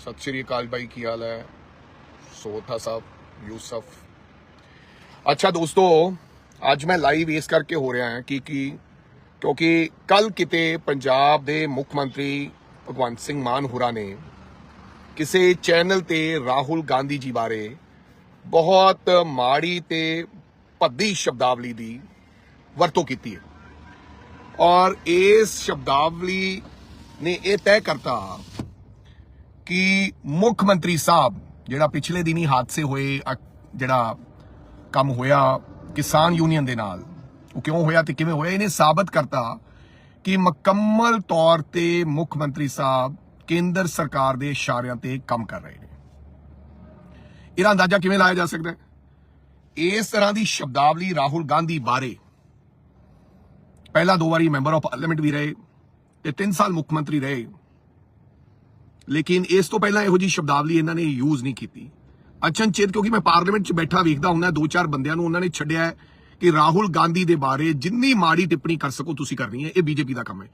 ਸਤਿ ਸ਼੍ਰੀ ਅਕਾਲ ਬਾਈ, ਕੀ ਹਾਲ ਹੈ? ਸੋਥਾ ਸਾਹਿਬ, ਯੂਸਫ। ਅੱਛਾ ਦੋਸਤੋ, ਅੱਜ ਮੈਂ ਲਾਈਵ ਇਸ ਕਰਕੇ ਹੋ ਰਿਹਾ ਹਾਂ ਕਿ ਕਿ, ਕਿਉਂਕਿ ਕੱਲ ਕਿਤੇ ਪੰਜਾਬ ਦੇ ਮੁੱਖ ਮੰਤਰੀ ਭਗਵੰਤ ਸਿੰਘ ਮਾਨ ਹੁਰਾ ਨੇ ਕਿਸੇ ਚੈਨਲ ਤੇ ਰਾਹੁਲ ਗਾਂਧੀ ਜੀ ਬਾਰੇ ਬਹੁਤ ਮਾੜੀ ਤੇ ਭੱਦੀ ਸ਼ਬਦਾਵਲੀ ਦੀ ਵਰਤੋਂ ਕੀਤੀ ਹੈ। ਔਰ ਇਸ ਸ਼ਬਦਾਵਲੀ ਨੇ ਇਹ ਤੈਅ ਕਰਤਾ ਕਿ ਮੁੱਖ ਮੰਤਰੀ ਸਾਹਿਬ ਜਿਹੜਾ ਪਿਛਲੇ ਦਿਨੀ ਹਾਦਸੇ ਹੋਏ ਜਿਹੜਾ ਕੰਮ ਹੋਇਆ ਕਿਸਾਨ ਯੂਨੀਅਨ ਦੇ ਨਾਲ, ਉਹ ਕਿਉਂ ਹੋਇਆ ਤੇ ਕਿਵੇਂ ਹੋਇਆ? ਇਹਨੇ ਸਾਬਤ ਕਰਤਾ ਕਿ ਮੁਕੰਮਲ ਤੌਰ ਤੇ ਮੁੱਖ ਮੰਤਰੀ ਸਾਹਿਬ ਕੇਂਦਰ ਸਰਕਾਰ ਦੇ ਇਸ਼ਾਰਿਆਂ ਤੇ ਕੰਮ ਕਰ ਰਹੇ ਨੇ। ਇਹਦਾ ਅੰਦਾਜ਼ਾ ਕਿਵੇਂ ਲਾਇਆ ਜਾ ਸਕਦਾ ਹੈ? ਇਸ ਤਰ੍ਹਾਂ ਦੀ ਸ਼ਬਦਾਵਲੀ ਰਾਹੁਲ ਗਾਂਧੀ ਬਾਰੇ ਪਹਿਲਾਂ ਦੋ ਵਾਰੀ ਮੈਂਬਰ ਆਫ ਪਾਰਲੀਮੈਂਟ ਵੀ ਰਹੇ ਤੇ 3 ਸਾਲ ਮੁੱਖ ਮੰਤਰੀ ਰਹੇ। ਲੇਕਿਨ ਇਸ ਤੋਂ ਪਹਿਲਾਂ ਇਹੋ ਜੀ ਸ਼ਬਦਾਵਲੀ ਇਹਨਾਂ ਨੇ ਯੂਜ਼ ਨਹੀਂ ਕੀਤੀ। ਅਚਨਚੇਤ, ਕਿਉਂਕਿ ਮੈਂ ਪਾਰਲੀਮੈਂਟ 'ਚ ਬੈਠਾ ਵੇਖਦਾ ਹੁੰਦਾ ਦੋ ਚਾਰ ਬੰਦਿਆਂ ਨੂੰ ਉਹਨਾਂ ਨੇ ਛੱਡਿਆ ਕਿ ਰਾਹੁਲ ਗਾਂਧੀ ਦੇ ਬਾਰੇ ਜਿੰਨੀ ਮਾੜੀ ਟਿੱਪਣੀ ਕਰ ਸਕੋ ਤੁਸੀਂ ਕਰਨੀ ਹੈ, ਇਹ ਬੀਜੇਪੀ ਦਾ ਕੰਮ ਹੈ।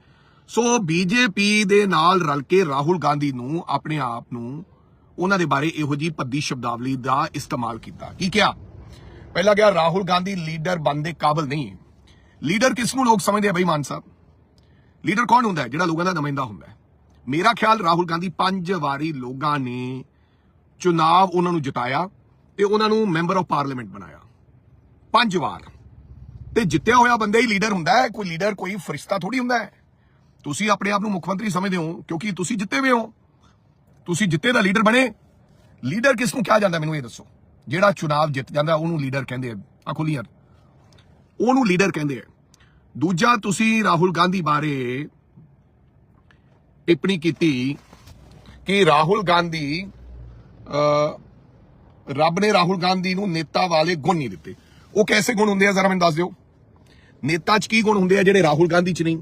ਸੋ ਬੀਜੇਪੀ ਦੇ ਨਾਲ ਰਲ ਕੇ ਰਾਹੁਲ ਗਾਂਧੀ ਨੂੰ ਆਪਣੇ ਆਪ ਨੂੰ ਉਹਨਾਂ ਦੇ ਬਾਰੇ ਇਹੋ ਜੀ ਭੱਦੀ ਸ਼ਬਦਾਵਲੀ ਦਾ ਇਸਤੇਮਾਲ ਕੀਤਾ। ਕੀ ਕਿਹਾ? ਪਹਿਲਾ ਗਿਆ ਰਾਹੁਲ ਗਾਂਧੀ ਲੀਡਰ ਬਣਨ ਕਾਬਲ ਨਹੀਂ ਲੀਡਰ ਕਿਸ ਨੂੰ ਲੋਕ ਸਮਝਦੇ ਆ ਬਈ ਮਾਨ ਸਾਹਿਬ? ਲੀਡਰ ਕੌਣ ਹੁੰਦਾ ਹੈ? ਜਿਹੜਾ ਲੋਕਾਂ ਦਾ ਨੁਮਾਇੰਦਾ ਹੁੰਦਾ ਹੈ। ਮੇਰਾ ਖਿਆਲ ਰਾਹੁਲ ਗਾਂਧੀ ਪੰਜ ਵਾਰੀ ਲੋਕਾਂ ਨੇ ਚੁਣਾਵ ਉਹਨਾਂ ਨੂੰ ਜਿਤਾਇਆ ਤੇ ਉਹਨਾਂ ਨੂੰ ਮੈਂਬਰ ਆਫ ਪਾਰਲੀਮੈਂਟ ਬਣਾਇਆ। ਪੰਜ ਵਾਰ। ਤੇ ਜਿੱਤਿਆ ਹੋਇਆ ਬੰਦਾ ਹੀ ਲੀਡਰ ਹੁੰਦਾ ਹੈ, ਕੋਈ ਲੀਡਰ, ਕੋਈ ਫਰਿਸ਼ਤਾ ਥੋੜੀ ਹੁੰਦਾ ਹੈ। ਤੁਸੀਂ ਆਪਣੇ ਆਪ ਨੂੰ ਮੁੱਖ ਮੰਤਰੀ ਸਮਝਦੇ ਹੋ, ਕਿਉਂਕਿ ਤੁਸੀਂ ਜਿੱਤੇ ਹੋਏ ਹੋ। ਤੁਸੀਂ ਜਿੱਤੇ ਦਾ ਲੀਡਰ ਬਣੇ। ਲੀਡਰ ਕਿਸ ਨੂੰ ਕਿਹਾ ਜਾਂਦਾ ਮੈਨੂੰ ਇਹ ਦੱਸੋ। ਜਿਹੜਾ ਚੁਣਾਵ ਜਿੱਤ ਜਾਂਦਾ, ਉਹਨੂੰ ਲੀਡਰ ਕਹਿੰਦੇ ਆ। ਆ ਖੋਲੀ ਉਹਨੂੰ ਲੀਡਰ ਕਹਿੰਦੇ ਆ। ਦੂਜਾ, ਤੁਸੀਂ ਰਾਹੁਲ ਗਾਂਧੀ ਬਾਰੇ ਟਿੱਪਣੀ ਕੀਤੀ ਕਿ ਰਾਹੁਲ ਗਾਂਧੀ ਰੱਬ ਨੇ ਰਾਹੁਲ ਗਾਂਧੀ ਨੂੰ ਨੇਤਾ ਵਾਲੇ ਗੁਣ ਨਹੀਂ ਦਿੱਤੇ ਉਹ ਕੈਸੇ ਗੁਣ ਹੁੰਦੇ ਆ ਜ਼ਰਾ ਮੈਨੂੰ ਦੱਸ ਦਿਓ ਨੇਤਾ 'ਚ ਕੀ ਗੁਣ ਹੁੰਦੇ ਆ ਜਿਹੜੇ ਰਾਹੁਲ ਗਾਂਧੀ 'ਚ ਨਹੀਂ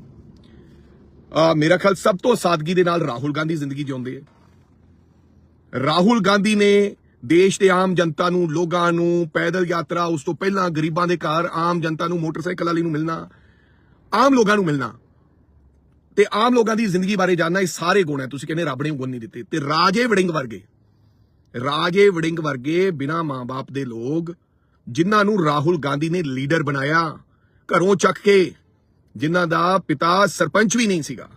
ਮੇਰਾ ਖਿਆਲ ਸਭ ਤੋਂ ਸਾਦਗੀ ਦੇ ਨਾਲ ਰਾਹੁਲ ਗਾਂਧੀ ਜ਼ਿੰਦਗੀ ਜਿਉਂਦੇ ਆ ਰਾਹੁਲ ਗਾਂਧੀ ਨੇ ਦੇਸ਼ ਦੇ ਆਮ ਜਨਤਾ ਨੂੰ ਲੋਕਾਂ ਨੂੰ ਪੈਦਲ ਯਾਤਰਾ ਉਸ ਤੋਂ ਪਹਿਲਾਂ ਗਰੀਬਾਂ ਦੇ ਘਰ ਆਮ ਜਨਤਾ ਨੂੰ ਮੋਟਰਸਾਈਕਲ ਵਾਲੀ ਨੂੰ ਮਿਲਣਾ ਆਮ ਲੋਕਾਂ ਨੂੰ ਮਿਲਣਾ ਤੇ ਆਮ ਲੋਕਾਂ ਦੀ ਜ਼ਿੰਦਗੀ ਬਾਰੇ ਜਾਣਨਾ ਇਹ ਸਾਰੇ ਗੁਣ ਹੈ। ਤੁਸੀਂ ਕਹਿੰਦੇ ਰੱਬ ਨੇ ਗੁਣ ਨਹੀਂ ਦਿੱਤੇ। ਤੇ ਰਾਜੇ ਵੜਿੰਗ ਵਰਗੇ, ਰਾਜੇ ਵੜਿੰਗ ਵਰਗੇ ਬਿਨਾ ਮਾਂ-ਬਾਪ ਦੇ ਲੋਕ, ਜਿਨ੍ਹਾਂ ਨੂੰ ਰਾਹੁਲ ਗਾਂਧੀ ਨੇ ਲੀਡਰ ਬਣਾਇਆ, ਘਰੋਂ ਚੱਕ ਕੇ, ਜਿਨ੍ਹਾਂ ਦਾ ਪਿਤਾ ਸਰਪੰਚ ਵੀ ਨਹੀਂ ਸੀਗਾ।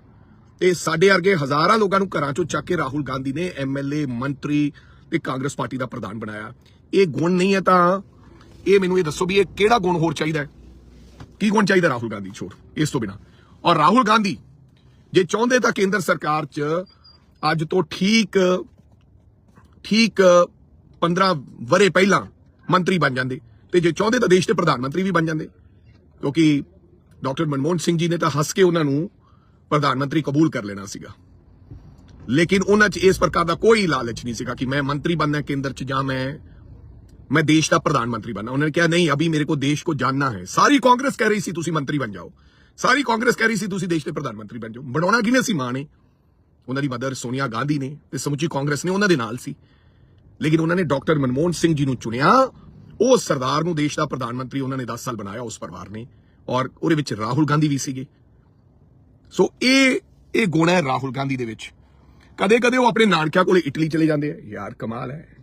ਤੇ ਸਾਡੇ ਵਰਗੇ ਹਜ਼ਾਰਾਂ ਲੋਕਾਂ ਨੂੰ ਘਰਾਂ ਚੋਂ ਚੱਕ ਕੇ ਰਾਹੁਲ ਗਾਂਧੀ ਨੇ ਐਮਐਲਏ ਮੰਤਰੀ ਤੇ ਕਾਂਗਰਸ ਪਾਰਟੀ ਦਾ ਪ੍ਰਧਾਨ ਬਣਾਇਆ। ਇਹ ਗੁਣ ਨਹੀਂ ਹੈ ਤਾਂ ਇਹ ਮੈਨੂੰ ਇਹ ਦੱਸੋ ਵੀ ਇਹ ਕਿਹੜਾ ਗੁਣ ਹੋਰ ਚਾਹੀਦਾ ਹੈ? ਕੀ ਗੁਣ ਚਾਹੀਦਾ ਰਾਹੁਲ ਗਾਂਧੀ ਛੋੜ ਇਸ ਤੋਂ ਬਿਨਾ। ਔਰ ਰਾਹੁਲ ਗਾਂਧੀ ਜੇ ਚਾਹੁੰਦੇ ਤਾਂ ਕੇਂਦਰ ਸਰਕਾਰ 'ਚ ਅੱਜ ਤੋਂ ਠੀਕ ਠੀਕ 15 ਵਰੇ ਪਹਿਲਾਂ ਮੰਤਰੀ ਬਣ ਜਾਂਦੇ। ਤੇ ਜੇ ਚਾਹੁੰਦੇ ਤਾਂ ਦੇਸ਼ ਦੇ ਪ੍ਰਧਾਨ ਮੰਤਰੀ ਵੀ ਬਣ ਜਾਂਦੇ। ਕਿਉਂਕਿ ਡਾਕਟਰ ਮਨਮੋਹਨ ਸਿੰਘ ਜੀ ਨੇ ਤਾਂ ਹੱਸ ਕੇ ਉਹਨਾਂ ਨੂੰ ਪ੍ਰਧਾਨ ਮੰਤਰੀ ਕਬੂਲ ਕਰ ਲੈਣਾ ਸੀਗਾ। ਲੇਕਿਨ ਉਹਨਾਂ 'ਚ ਇਸ ਪ੍ਰਕਾਰ ਦਾ ਕੋਈ ਲਾਲਚ ਨਹੀਂ ਸੀਗਾ ਕਿ ਮੈਂ ਮੰਤਰੀ ਬਣਨਾ ਕੇਂਦਰ 'ਚ ਜਾਂ ਮੈਂ ਮੈਂ ਦੇਸ਼ ਦਾ ਪ੍ਰਧਾਨ ਮੰਤਰੀ ਬਣਨਾ। ਉਹਨਾਂ ਨੇ ਕਿਹਾ, ਨਹੀਂ, ਅਭੀ ਮੇਰੇ ਕੋ ਦੇਸ਼ ਕੋ ਜਾਨਣਾ ਹੈ। ਸਾਰੀ ਕਾਂਗਰਸ ਕਹਿ ਰਹੀ ਸੀ, ਤੁਸੀਂ ਮੰਤਰੀ ਬਣ ਜਾਓ। ਸਾਰੀ ਕਾਂਗਰਸ ਕਹਿ ਰਹੀ ਸੀ, ਤੁਸੀਂ ਦੇਸ਼ ਦੇ ਪ੍ਰਧਾਨ ਮੰਤਰੀ ਬਣ ਜਾਓ। ਬਣਾਉਣਾ ਕਿਨੇ ਸੀ? ਮਾਂ ਨੇ। ਉਹਨਾਂ ਦੀ ਮਦਰ ਸੋਨੀਆ ਗਾਂਧੀ ਨੇ ਤੇ ਸਮੁੱਚੀ ਕਾਂਗਰਸ ਨੇ ਉਹਨਾਂ ਦੇ ਨਾਲ ਸੀ। ਲੇਕਿਨ ਉਹਨਾਂ ਨੇ ਡਾਕਟਰ ਮਨਮੋਹਨ ਸਿੰਘ ਜੀ ਨੂੰ ਚੁਣਿਆ। ਉਹ ਸਰਦਾਰ ਨੂੰ ਦੇਸ਼ ਦਾ ਪ੍ਰਧਾਨ ਮੰਤਰੀ ਉਹਨਾਂ ਨੇ 10 ਸਾਲ ਬਣਾਇਆ ਉਸ ਪਰਿਵਾਰ ਨੇ। ਔਰ ਉਹਦੇ ਵਿੱਚ ਰਾਹੁਲ ਗਾਂਧੀ ਵੀ ਸੀਗੇ। ਸੋ ਇਹ ਇਹ ਗੁਣ ਹੈ ਰਾਹੁਲ ਗਾਂਧੀ ਦੇ ਵਿੱਚ। ਕਦੇ ਕਦੇ ਉਹ ਆਪਣੇ ਨਾਨਕਿਆਂ ਕੋਲੇ ਇਟਲੀ ਚਲੇ ਜਾਂਦੇ ਆ। ਯਾਰ, ਕਮਾਲ ਹੈ।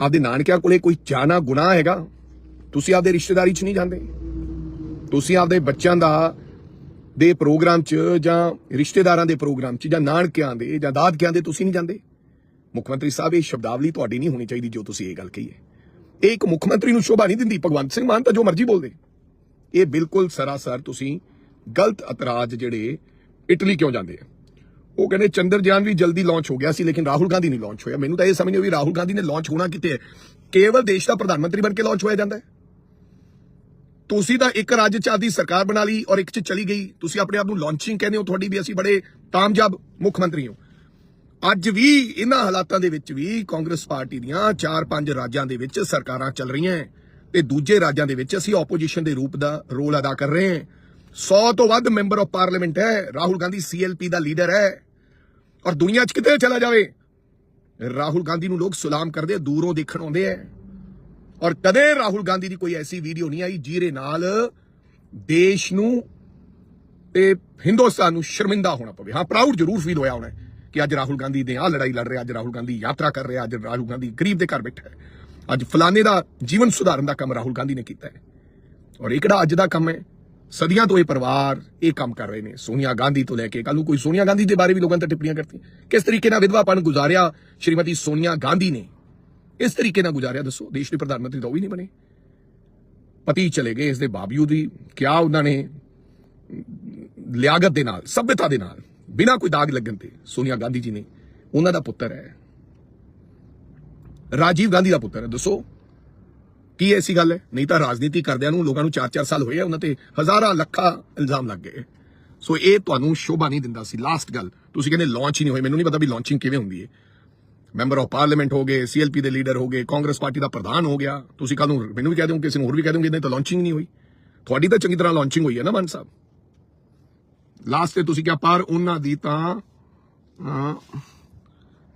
ਆਪਦੇ ਨਾਨਕਿਆਂ ਕੋਲੇ ਕੋਈ ਜਾਣਾ ਗੁਨਾਹ ਹੈਗਾ? ਤੁਸੀਂ ਆਪਦੇ ਰਿਸ਼ਤੇਦਾਰੀ 'ਚ ਨਹੀਂ ਜਾਂਦੇ? ਤੁਸੀਂ ਆਪਦੇ ਬੱਚਿਆਂ ਦਾ, ਦੇ ਪ੍ਰੋਗਰਾਮ 'ਚ ਜਾਂ ਰਿਸ਼ਤੇਦਾਰਾਂ ਦੇ ਪ੍ਰੋਗਰਾਮ 'ਚ ਜਾਂ ਨਾਨਕਿਆਂ ਦੇ ਜਾਂ ਦਾਦਕਿਆਂ ਦੇ ਤੁਸੀਂ ਨਹੀਂ ਜਾਂਦੇ। ਮੁੱਖ ਮੰਤਰੀ ਸਾਹਿਬ, ਇਹ ਸ਼ਬਦਾਵਲੀ ਤੁਹਾਡੀ ਨਹੀਂ ਹੋਣੀ ਚਾਹੀਦੀ ਜੋ ਤੁਸੀਂ ਇਹ ਗੱਲ ਕਹੀ ਹੈ। ਇਹ ਇੱਕ ਮੁੱਖ ਮੰਤਰੀ ਨੂੰ ਸ਼ੋਭਾ ਨਹੀਂ ਦਿੰਦੀ, ਭਗਵੰਤ ਸਿੰਘ ਮਾਨ ਤਾਂ ਜੋ ਮਰਜ਼ੀ ਬੋਲਦੇ। ਇਹ ਬਿਲਕੁਲ ਸਰਾਸਰ ਤੁਸੀਂ ਗਲਤ ਇਤਰਾਜ਼ ਜਿਹੜੇ ਇਟਲੀ ਕਿਉਂ ਜਾਂਦੇ ਆ? ਉਹ ਕਹਿੰਦੇ ਚੰਦਰਯਾਨ ਵੀ ਜਲਦੀ ਲਾਂਚ ਹੋ ਗਿਆ ਸੀ, ਲੇਕਿਨ ਰਾਹੁਲ ਗਾਂਧੀ ਨਹੀਂ ਲਾਂਚ ਹੋਇਆ। ਮੈਨੂੰ ਤਾਂ ਇਹ ਸਮਝ ਨਹੀਂ ਆਈ ਰਾਹੁਲ ਗਾਂਧੀ ਨੇ ਲਾਂਚ ਹੋਣਾ ਕਿਤੇ ਹੈ? ਕੇਵਲ ਦੇਸ਼ ਦਾ ਪ੍ਰਧਾਨ ਮੰਤਰੀ ਬਣ ਕੇ ਲਾਂਚ ਹੋਇਆ ਜਾਂਦਾ ਹੈ। ਤੁਸੀਂ ਤਾਂ ਇੱਕ ਰਾਜ ਚ ਆਦੀ ਸਰਕਾਰ ਬਣਾ ਲਈ ਔਰ ਇੱਕ ਚ ਚਲੀ ਗਈ। ਤੁਸੀਂ ਆਪਣੇ ਆਪ ਨੂੰ ਲਾਂਚਿੰਗ ਕਹਿੰਦੇ ਹੋ, ਤੁਹਾਡੀ ਵੀ ਅਸੀਂ ਬੜੇ ਕਾਮਯਾਬ ਮੁੱਖ ਮੰਤਰੀ ਹੋ। ਅੱਜ ਵੀ ਇਹਨਾਂ ਹਾਲਾਤਾਂ ਦੇ ਵਿੱਚ ਵੀ ਕਾਂਗਰਸ ਪਾਰਟੀ ਦੀਆਂ 4-5 ਰਾਜਾਂ ਦੇ ਵਿੱਚ ਸਰਕਾਰਾਂ ਚੱਲ ਰਹੀਆਂ ਹੈ ਤੇ ਦੂਜੇ ਰਾਜਾਂ ਦੇ ਵਿੱਚ ਅਸੀਂ ਆਪੋਜੀਸ਼ਨ ਦੇ ਰੂਪ ਦਾ ਰੋਲ ਅਦਾ ਕਰ ਰਹੇ ਹਾਂ। 100 ਤੋਂ ਵੱਧ ਮੈਂਬਰ ਆਫ ਪਾਰਲੀਮੈਂਟ ਹੈ, ਰਾਹੁਲ ਗਾਂਧੀ ਸੀਐਲਪੀ ਦਾ ਲੀਡਰ ਹੈ ਔਰ ਦੁਨੀਆ 'ਚ ਕਿਤੇ ਚਲਾ ਜਾਵੇ? ਰਾਹੁਲ ਗਾਂਧੀ ਨੂੰ ਲੋਕ ਸਲਾਮ ਕਰਦੇ, ਦੂਰੋਂ ਦੇਖਣ ਆਉਂਦੇ ਆ ਔਰ ਕਦੇ ਰਾਹੁਲ ਗਾਂਧੀ ਦੀ ਕੋਈ ਐਸੀ ਵੀਡੀਓ ਨਹੀਂ ਆਈ ਜਿਹਦੇ ਨਾਲ ਦੇਸ਼ ਨੂੰ ਤੇ ਹਿੰਦੁਸਤਾਨ ਨੂੰ ਸ਼ਰਮਿੰਦਾ ਹੋਣਾ ਪਵੇ। ਹਾਂ ਪ੍ਰਾਊਡ ਜ਼ਰੂਰ ਫੀਲ ਹੋਇਆ ਹੋਣਾ ਕਿ ਅੱਜ ਰਾਹੁਲ ਗਾਂਧੀ ਨੇ ਆਹ ਲੜਾਈ ਲੜ ਰਿਹਾ, ਅੱਜ ਰਾਹੁਲ ਗਾਂਧੀ ਯਾਤਰਾ ਕਰ ਰਿਹਾ, ਅੱਜ ਰਾਹੁਲ ਗਾਂਧੀ ਗਰੀਬ ਦੇ ਘਰ ਬੈਠਾ ਹੈ। ਅੱਜ ਫਲਾਣੇ ਦਾ ਜੀਵਨ ਸੁਧਾਰਨ ਦਾ ਕੰਮ ਰਾਹੁਲ ਗਾਂਧੀ ਨੇ ਕੀਤਾ ਹੈ। ਔਰ ਇਹ ਕਿਹੜਾ ਅੱਜ ਦਾ ਕੰਮ ਹੈ? ਸਦੀਆਂ ਤੋਂ ਇਹ ਪਰਿਵਾਰ ਇਹ ਕੰਮ ਕਰ ਰਹੇ ਨੇ। ਸੋਨੀਆ ਗਾਂਧੀ ਤੋਂ ਲੈ ਕੇ ਕੱਲ ਨੂੰ ਕੋਈ ਸੋਨੀਆ ਗਾਂਧੀ ਦੇ ਬਾਰੇ ਵੀ ਲੋਕਾਂ ਨੇ ਤਾਂ ਟਿੱਪਣੀਆਂ ਕਰਤੀਆਂ। ਕਿਸ ਤਰੀਕੇ ਨਾਲ ਵਿਧਵਾਪਨ ਗੁਜ਼ਾਰਿਆ, ਸ਼੍ਰੀਮਤੀ ਸੋਨੀਆ ਗਾਂਧੀ ਨੇ ਇਸ ਤਰੀਕੇ ਨਾਲ ਗੁਜ਼ਾਰਿਆ, ਦੱਸੋ। ਦੇਸ਼ ਦੇ ਪ੍ਰਧਾਨ ਮੰਤਰੀ ਤਾਂ ਉਹ ਵੀ ਨਹੀਂ ਬਣੇ। ਪਤੀ ਚਲੇ ਗਏ ਇਸ ਦੇ ਬਾਵਜੂਦ ਵੀ ਕਿਆ ਉਹਨਾਂ ਨੇ ਲਿਆਗਤ ਦੇ ਨਾਲ ਸਭ్యਤਾ ਦੇ ਨਾਲ, ਬਿਨਾਂ ਕੋਈ ਦਾਗ ਲੱਗਣ ਤੇ ਸੋਨੀਆ ਗਾਂਧੀ ਜੀ ਨੇ ਉਹਨਾਂ ਦਾ ਪੁੱਤਰ ਹੈ। ਰਾਜੀਵ ਗਾਂਧੀ ਦਾ ਪੁੱਤਰ ਹੈ, ਦੱਸੋ। ਕੀ ਐਸੀ ਗੱਲ ਹੈ? ਨਹੀਂ ਤਾਂ ਰਾਜਨੀਤੀ ਕਰਦਿਆਂ ਨੂੰ ਲੋਕਾਂ ਨੂੰ 4-4 ਸਾਲ ਹੋਏ ਆ, ਉਹਨਾਂ ਤੇ ਹਜ਼ਾਰਾਂ ਲੱਖਾਂ ਇਲਜ਼ਾਮ ਲੱਗ ਗਏ। ਸੋ ਇਹ ਤੁਹਾਨੂੰ ਸ਼ੋਭਾ ਨਹੀਂ ਦਿੰਦਾ ਸੀ। ਲਾਸਟ ਗੱਲ, ਤੁਸੀਂ ਕਹਿੰਦੇ ਲਾਂਚ ਹੀ ਨਹੀਂ ਹੋਈ ਮੈਨੂੰ ਨਹੀਂ ਪਤਾ ਵੀ ਲਾਂਚਿੰਗ ਕਿਵੇਂ ਹੁੰਦੀ ਹੈ। ਮੈਂਬਰ ਆਫ ਪਾਰਲੀਮੈਂਟ ਹੋ ਗਏ ਸੀਐਲਪੀ ਦੇ ਲੀਡਰ ਹੋ ਗਏ ਕਾਂਗਰਸ ਪਾਰਟੀ ਦਾ ਪ੍ਰਧਾਨ ਹੋ ਗਿਆ। ਤੁਸੀਂ ਕੱਲ ਨੂੰ ਮੈਨੂੰ ਵੀ ਕਹਿ ਦਿਓ, ਕਿਸੇ ਨੂੰ ਹੋਰ ਵੀ ਕਹਿ ਦਿਓਗੇ, ਨਹੀਂ ਤਾਂ ਲਾਂਚਿੰਗ ਨਹੀਂ ਹੋਈ। ਤੁਹਾਡੀ ਤਾਂ ਚੰਗੀ ਤਰ੍ਹਾਂ ਲਾਂਚਿੰਗ ਹੋਈ ਹੈ ਨਾ ਮਨ ਸਾਹਿਬ। ਲਾਸਟ ਤੇ ਤੁਸੀਂ ਕਿਹਾ, ਪਰ ਉਹਨਾਂ ਦੀ ਤਾਂ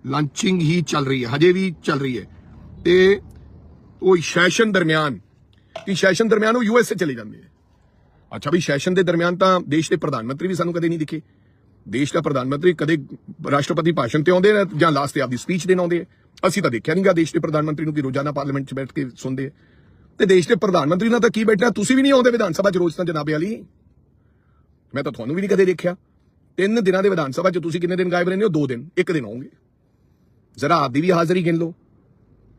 ਲਾਂਚਿੰਗ ਹੀ ਚੱਲ ਰਹੀ ਹੈ, ਹਜੇ ਵੀ ਚੱਲ ਰਹੀ ਹੈ। ਤੇ ਉਹ ਸੈਸ਼ਨ ਦਰਮਿਆਨ ਕਿ ਸੈਸ਼ਨ ਦਰਮਿਆਨ ਉਹ ਯੂਐਸਏ ਚਲੇ ਜਾਂਦੇ ਆ ਅੱਛਾ ਵੀ ਸੈਸ਼ਨ ਦੇ ਦਰਮਿਆਨ ਤਾਂ ਦੇਸ਼ ਦੇ ਪ੍ਰਧਾਨ ਮੰਤਰੀ ਵੀ ਸਾਨੂੰ ਕਦੇ ਨਹੀਂ ਦਿਖੇ। ਦੇਸ਼ ਦਾ ਪ੍ਰਧਾਨ ਮੰਤਰੀ ਕਦੇ ਰਾਸ਼ਟਰਪਤੀ ਭਾਸ਼ਣ ਤੇ ਆਉਂਦੇ ਨੇ ਜਾਂ ਲਾਸਟ ਤੇ ਆਪਦੀ ਸਪੀਚ ਦੇਣ ਆਉਂਦੇ ਆ। ਅਸੀਂ ਤਾਂ ਦੇਖਿਆ ਨਹੀਂਗਾ ਦੇਸ਼ ਦੇ ਪ੍ਰਧਾਨ ਮੰਤਰੀ ਨੂੰ ਕਿ ਰੋਜ਼ਾਨਾ ਪਾਰਲੀਮੈਂਟ 'ਚ ਬੈਠ ਕੇ ਸੁਣਦੇ ਆ। ਤੇ ਦੇਸ਼ ਦੇ ਪ੍ਰਧਾਨ ਮੰਤਰੀ ਨਾਲ ਤਾਂ ਕੀ ਬੈਠਣਾ? ਤੁਸੀਂ ਵੀ ਨਹੀਂ ਆਉਂਦੇ ਵਿਧਾਨ ਸਭਾ 'ਚ ਰੋਜ਼ ਤਾਂ ਜਨਾਬੇ ਵਾਲੀ। ਮੈਂ ਤਾਂ ਤੁਹਾਨੂੰ ਵੀ ਨਹੀਂ ਕਦੇ ਦੇਖਿਆ। ਤਿੰਨ ਦਿਨਾਂ ਦੇ ਵਿਧਾਨ ਸਭਾ 'ਚ ਤੁਸੀਂ ਕਿੰਨੇ ਦਿਨ ਗਾਇਬ ਰਹਿੰਦੇ ਹੋ? ਦੋ ਦਿਨ। ਇੱਕ ਦਿਨ ਆਉਂਗੇ। ਜ਼ਰਾ ਆਪਦੀ ਵੀ ਹਾਜ਼ਰੀ ਗਿਣ ਲਓ।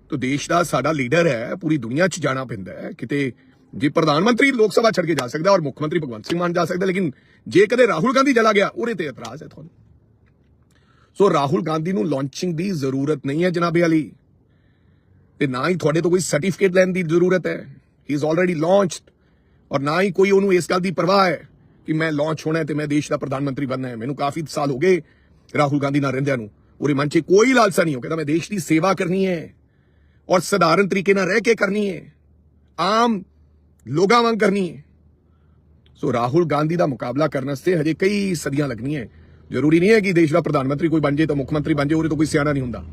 ਤੋ ਦੇਸ਼ ਦਾ ਸਾਡਾ ਲੀਡਰ ਹੈ, ਪੂਰੀ ਦੁਨੀਆ 'ਚ ਜਾਣਾ ਪੈਂਦਾ ਹੈ। ਕਿਤੇ ਜੇ, ਪ੍ਰਧਾਨ ਮੰਤਰੀ ਲੋਕ ਸਭਾ ਛੱਡ ਕੇ ਜਾ ਸਕਦਾ ਔਰ ਮੁੱਖ ਮੰਤਰੀ ਭਗਵੰਤ ਸਿੰਘ ਮਾਨ ਜਾ ਸਕਦਾ, ਲੇਕਿਨ ਜੇ ਕਦੇ ਰਾਹੁਲ ਗਾਂਧੀ ਚਲਾ ਗਿਆ, ਉਹਦੇ ਤੇ ਇਤਰਾਜ਼ ਹੈ ਤੁਹਾਨੂੰ। ਸੋ ਰਾਹੁਲ ਗਾਂਧੀ ਨੂੰ ਲਾਂਚਿੰਗ ਦੀ ਜ਼ਰੂਰਤ ਨਹੀਂ ਹੈ ਜਨਾਬੇ ਵਾਲੀ। ਤੇ ਨਾ ਹੀ ਤੁਹਾਡੇ ਤੋਂ ਕੋਈ ਸਰਟੀਫਿਕੇਟ ਲੈਣ ਦੀ ਜ਼ਰੂਰਤ ਹੈ। ਹੀ ਇਜ਼ ਆਲਰੇਡੀ ਲਾਂਚਡ ਔਰ ਨਾ ਹੀ ਕੋਈ ਉਹਨੂੰ ਇਸ ਗੱਲ ਦੀ ਪਰਵਾਹ ਹੈ ਕਿ ਮੈਂ ਲਾਂਚ ਹੋਣਾ ਹੈ ਤੇ ਮੈਂ ਦੇਸ਼ ਦਾ ਪ੍ਰਧਾਨ ਮੰਤਰੀ ਬਣਨਾ ਹੈ। ਮੈਨੂੰ ਕਾਫੀ ਸਾਲ ਹੋ ਗਏ ਰਾਹੁਲ ਗਾਂਧੀ ਨਾਲ ਰਹਿੰਦਿਆਂ ਨੂੰ। ਉਹਦੇ ਮਨ 'ਚ ਕੋਈ ਲਾਲਸਾ ਨਹੀਂ ਹੋ ਕਹਿੰਦਾ ਮੈਂ ਦੇਸ਼ ਦੀ ਸੇਵਾ ਕਰਨੀ ਹੈ। ਔਰ ਸਧਾਰਨ ਤਰੀਕੇ ਨਾਲ ਰਹਿ ਕੇ ਕਰਨੀ ਹੈ। ਆਮ ਲੋਕਾਂ ਵਾਂਗ ਕਰਨੀ ਹੈ। ਸੋ ਰਾਹੁਲ ਗਾਂਧੀ ਦਾ ਮੁਕਾਬਲਾ ਕਰਨ ਵਾਸਤੇ ਹਜੇ ਕਈ ਸਦੀਆਂ ਲੱਗਣੀਆਂ ਜ਼ਰੂਰੀ ਨਹੀਂ ਹੈ ਕਿ ਦੇਸ਼ ਦਾ ਪ੍ਰਧਾਨ ਮੰਤਰੀ ਕੋਈ ਬਣ ਜੇ ਤਾਂ ਮੁੱਖ ਮੰਤਰੀ ਬਣ ਜੇ ਉਹਦੇ ਤੋਂ ਕੋਈ ਸਿਆਣਾ ਨਹੀਂ ਹੁੰਦਾ।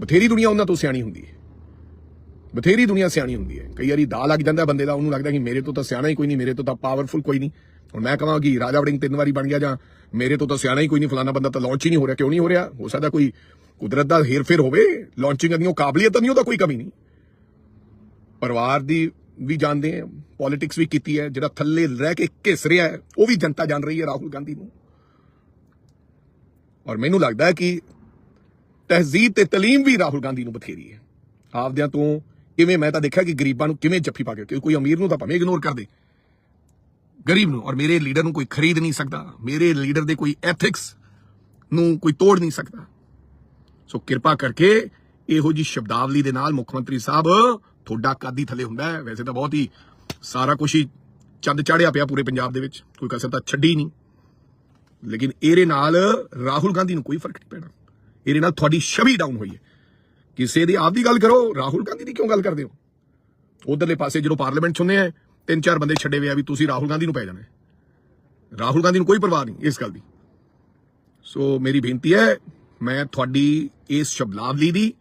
ਬਥੇਰੀ ਦੁਨੀਆ ਉਹਨਾਂ ਤੋਂ ਸਿਆਣੀ ਹੁੰਦੀ ਹੈ। ਬਥੇਰੀ ਦੁਨੀਆ ਸਿਆਣੀ ਹੁੰਦੀ ਹੈ। ਕਈ ਵਾਰੀ ਦਾ ਲੱਗ ਜਾਂਦਾ ਬੰਦੇ ਦਾ, ਉਹਨੂੰ ਲੱਗਦਾ ਕਿ ਮੇਰੇ ਤੋਂ ਤਾਂ ਸਿਆਣਾ ਹੀ ਕੋਈ ਨਹੀਂ, ਮੇਰੇ ਤੋਂ ਤਾਂ ਪਾਵਰਫੁਲ ਕੋਈ ਨਹੀਂ। ਹੁਣ ਮੈਂ ਕਹਾਂ ਕਿ ਰਾਜਾ ਵੜਿੰਗ ਤਿੰਨ ਵਾਰੀ ਬਣ ਗਿਆ ਜਾਂ ਮੇਰੇ ਤੋਂ ਤਾਂ ਸਿਆਣਾ ਹੀ ਕੋਈ ਨਹੀਂ, ਫਲਾਣਾ ਬੰਦਾ ਤਾਂ ਲਾਂਚ ਹੀ ਨਹੀਂ ਹੋ ਰਿਹਾ, ਕਿਉਂ ਨਹੀਂ ਹੋ ਰਿਹਾ? ਹੋ ਸਕਦਾ ਕੋਈ ਕੁਦਰਤ ਦਾ ਹੇਰਫੇਰ ਹੋਵੇ ਲਾਂਚਿੰਗ ਦੀ ਉਹ ਕਾਬਲੀਅਤ ਨਹੀਂ ਉਹਦਾ ਕੋਈ ਕਮੀ ਨਹੀਂ। ਪਰਿਵਾਰ ਦੀ ਵੀ ਜਾਣਦੇ ਆ ਪੋਲਿਟਿਕਸ ਵੀ ਕੀਤੀ ਹੈ, ਜਿਹੜਾ ਥੱਲੇ ਰਹਿ ਕੇ ਘਿਸ ਰਿਹਾ ਹੈ, ਉਹ ਵੀ ਜਨਤਾ ਜਾਣ ਰਹੀ ਹੈ ਰਾਹੁਲ ਗਾਂਧੀ ਨੂੰ। ਔਰ ਮੈਨੂੰ ਲੱਗਦਾ ਹੈ ਕਿ ਤਹਿਜ਼ੀਬ ਤੇ ਤਾਲੀਮ ਵੀ ਰਾਹੁਲ ਗਾਂਧੀ ਨੂੰ ਬਥੇਰੀ ਹੈ। ਆਪਦਿਆਂ ਤੋਂ ਕਿਵੇਂ ਮੈਂ ਤਾਂ ਦੇਖਿਆ ਕਿ ਗਰੀਬਾਂ ਨੂੰ ਕਿਵੇਂ ਜੱਫੀ ਪਾ ਕੇ ਕਿ ਕੋਈ ਅਮੀਰ ਨੂੰ ਤਾਂ ਭਾਵੇਂ ਇਗਨੋਰ ਕਰ ਦੇ। ਗਰੀਬ ਨੂੰ, ਔਰ ਮੇਰੇ ਲੀਡਰ ਨੂੰ ਕੋਈ ਖਰੀਦ ਨਹੀਂ ਸਕਦਾ। ਮੇਰੇ ਲੀਡਰ ਦੇ ਕੋਈ ਐਥਿਕਸ ਨੂੰ ਕੋਈ ਤੋੜ ਨਹੀਂ ਸਕਦਾ। ਸੋ ਕਿਰਪਾ ਕਰਕੇ ਇਹੋ ਜੀ ਸ਼ਬਦਾਵਲੀ ਦੇ ਨਾਲ ਮੁੱਖ ਮੰਤਰੀ ਸਾਹਿਬ ਤੁਹਾਡਾ ਕਾਦੀ ਥੱਲੇ ਹੁੰਦਾ ਹੈ। ਵੈਸੇ ਤਾਂ ਬਹੁਤ ਹੀ ਸਾਰਾ ਕੁਝ ਹੀ ਚੰਦ ਚਾੜਿਆ ਪਿਆ ਪੂਰੇ ਪੰਜਾਬ ਦੇ ਵਿੱਚ। ਕੋਈ ਕਸਰ ਤਾਂ ਛੱਡੀ ਨਹੀਂ। ਲੇਕਿਨ ਇਹਦੇ ਨਾਲ ਰਾਹੁਲ ਗਾਂਧੀ ਨੂੰ ਕੋਈ ਫ਼ਰਕ ਨਹੀਂ ਪੈਣਾ। ਇਹਦੇ ਨਾਲ ਤੁਹਾਡੀ ਛਵੀ ਡਾਊਨ ਹੋਈ ਹੈ। ਕਿਸੇ ਦੀ ਆਪ ਦੀ ਗੱਲ ਕਰੋ, ਰਾਹੁਲ ਗਾਂਧੀ ਦੀ ਕਿਉਂ ਗੱਲ ਕਰਦੇ ਹੋ? ਉਧਰਲੇ ਪਾਸੇ ਜਦੋਂ ਪਾਰਲੀਮੈਂਟ 'ਚ ਹੁੰਦੇ ਆ, ਤਿੰਨ ਚਾਰ ਬੰਦੇ ਛੱਡੇ ਹੋਏ ਆ ਵੀ ਤੁਸੀਂ ਰਾਹੁਲ ਗਾਂਧੀ ਨੂੰ ਪੈ ਜਾਣਾ ਰਾਹੁਲ ਗਾਂਧੀ ਨੂੰ ਕੋਈ ਪਰਵਾਹ ਨਹੀਂ ਇਸ ਗੱਲ ਦੀ। ਸੋ ਮੇਰੀ ਬੇਨਤੀ ਹੈ, ਮੈਂ ਤੁਹਾਡੀ ਇਸ ਸ਼ਬਦਾਵਲੀ ਦੀ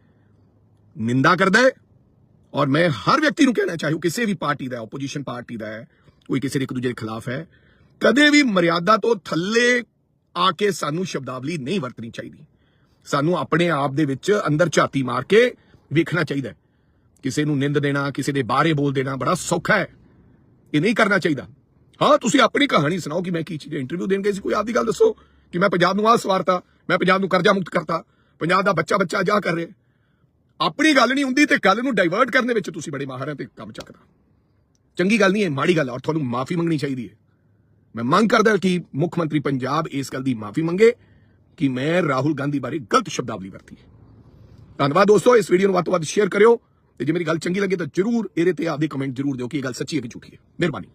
ਨਿੰਦਾ ਕਰਦਾ ਔਰ ਮੈਂ ਹਰ ਵਿਅਕਤੀ ਨੂੰ ਕਹਿਣਾ ਚਾਹੂੰ, ਕਿਸੇ ਵੀ ਪਾਰਟੀ ਦਾ ਆਪੋਜੀਸ਼ਨ ਪਾਰਟੀ ਦਾ ਹੈ ਕੋਈ ਕਿਸੇ ਦੇ ਇੱਕ ਦੂਜੇ ਦੇ ਖਿਲਾਫ ਹੈ, ਕਦੇ ਵੀ ਮਰਿਆਦਾ ਤੋਂ ਥੱਲੇ ਆ ਕੇ ਸਾਨੂੰ ਸ਼ਬਦਾਵਲੀ ਨਹੀਂ ਵਰਤਣੀ ਚਾਹੀਦੀ। ਸਾਨੂੰ ਆਪਣੇ ਆਪ ਦੇ ਵਿੱਚ ਅੰਦਰ ਝਾਤੀ ਮਾਰ ਕੇ ਵੇਖਣਾ ਚਾਹੀਦਾ ਕਿਸੇ ਨੂੰ ਨਿੰਦ ਦੇਣਾ, ਕਿਸੇ ਦੇ ਬਾਰੇ ਬੋਲ ਦੇਣਾ ਬੜਾ ਸੌਖਾ ਹੈ। ਇਹ ਨਹੀਂ ਕਰਨਾ ਚਾਹੀਦਾ। ਹਾਂ, ਤੁਸੀਂ ਆਪਣੀ ਕਹਾਣੀ ਸੁਣਾਓ ਕਿ ਮੈਂ ਕੀ ਚੀਜ਼ ਇੰਟਰਵਿਊ ਦੇਣ ਗਏ ਸੀ? ਕੋਈ ਆਪਦੀ ਗੱਲ ਦੱਸੋ ਕਿ ਮੈਂ ਪੰਜਾਬ ਨੂੰ ਆਹ ਸਵਾਰਤਾ, ਮੈਂ ਪੰਜਾਬ ਨੂੰ ਕਰਜ਼ਾ ਮੁਕਤ ਕਰਤਾ, ਪੰਜਾਬ ਦਾ ਬੱਚਾ ਬੱਚਾ ਜਾ ਕਰ ਰਿਹਾ ਆਪਣੀ ਗੱਲ ਨਹੀਂ ਹੁੰਦੀ ਤੇ ਗੱਲ ਨੂੰ ਡਾਈਵਰਟ ਕਰਨ ਦੇ ਵਿੱਚ ਤੁਸੀਂ ਬੜੇ ਮਾਹਰ ਹੈ ਤੇ ਕੰਮ ਚੱਕਦਾ। ਚੰਗੀ ਗੱਲ ਨਹੀਂ ਹੈ, ਮਾੜੀ ਗੱਲ ਹੈ ਔਰ ਤੁਹਾਨੂੰ ਮਾਫੀ ਮੰਗਣੀ ਚਾਹੀਦੀ ਹੈ। ਮੈਂ ਮੰਗ ਕਰਦਾ ਕਿ ਮੁੱਖ ਮੰਤਰੀ ਪੰਜਾਬ ਇਸ ਗੱਲ ਦੀ ਮਾਫੀ ਮੰਗੇ ਕਿ ਮੈਂ ਰਾਹੁਲ ਗਾਂਧੀ ਬਾਰੇ ਗਲਤ ਸ਼ਬਦਾਵਲੀ ਵਰਤੀ ਹੈ। ਧੰਨਵਾਦ ਦੋਸਤੋ, ਇਸ ਵੀਡੀਓ ਨੂੰ ਵੱਧ ਤੋਂ ਵੱਧ ਸ਼ੇਅਰ ਕਰਿਓ ਤੇ ਜੇ ਮੇਰੀ ਗੱਲ ਚੰਗੀ ਲੱਗੇ ਤਾਂ ਜਰੂਰ ਇਹਦੇ ਤੇ ਆਪਦੇ ਕਮੈਂਟ ਜਰੂਰ ਦਿਓ ਕਿ ਇਹ ਗੱਲ ਸੱਚੀ ਹੈ ਕਿ ਝੂਠੀ ਹੈ। ਮਿਹਰਬਾਨੀ।